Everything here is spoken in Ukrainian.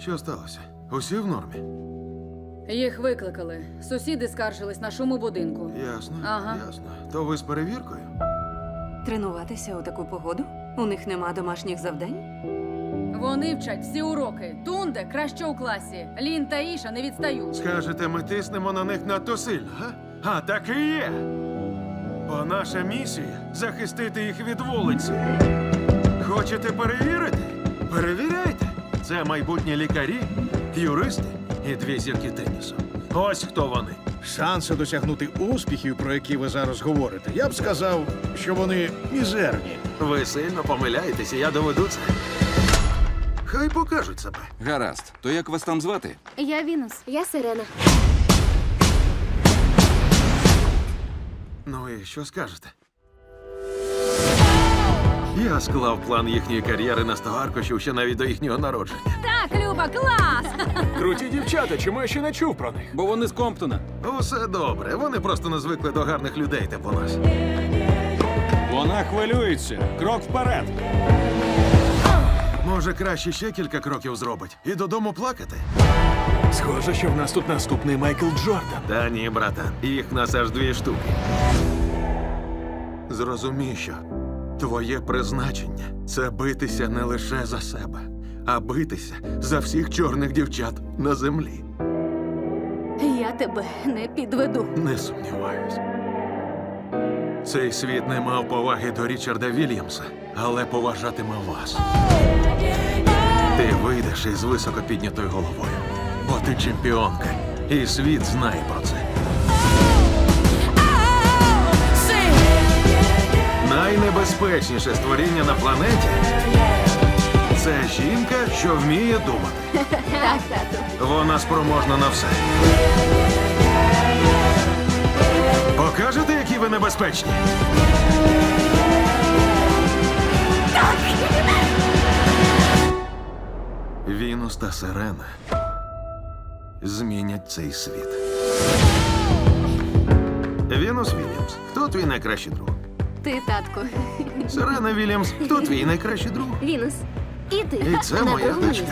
Що сталося? Усі в нормі? Їх викликали. Сусіди скаржились на шум у будинку. Ясно, Ага. ясно. То ви з перевіркою? Тренуватися у таку погоду? У них нема домашніх завдань? Вони вчать всі уроки. Тунде краще у класі. Лін та Іша не відстають. Скажете, ми тиснемо на них надто сильно, га? А так і є. Бо наша місія захистити їх від вулиці. Хочете перевірити? Перевіряйте. Це майбутні лікарі, юристи і дві зірки тенісу. Ось хто вони. Шанси досягнути успіхів, про які ви зараз говорите, я б сказав, що вони мізерні. Ви сильно помиляєтеся, я доведу це. Хай покажуть себе. Гаразд, то як вас там звати? Я Вінус. Я Сирена. Ну і що скажете? Я склав план їхньої кар'єри на сто аркушів ще навіть до їхнього народження. Так, Люба, клас! Круті дівчата, чому я ще не чув про них? Бо вони з Комптона. Усе добре. Вони просто не звикли до гарних людей типу нас. Вона хвилюється. Крок вперед. Може, краще ще кілька кроків зробить і додому плакати? Схоже, що в нас тут наступний Майкл Джордан. Та ні, братан, їх нас аж дві штуки. Зрозумій, що твоє призначення це битися не лише за себе, а битися за всіх чорних дівчат на землі. Я тебе не підведу. Не сумніваюсь. Цей світ не мав поваги до Річарда Вільямса, але поважатиме вас. Ти вийдеш із високо піднятою головою, бо ти чемпіонка, і світ знає про це. Найнебезпечніше створіння на планеті це жінка, що вміє думати. Вона спроможна на все. Покажете, які ви небезпечні? Вінус та Сирена змінять цей світ. Вінус Вільямс, хто твій найкращий друг? Ти, татко. Сирена Вільямс, хто твій найкращий друг? Вінус. І ти. І це моя дочка. місці.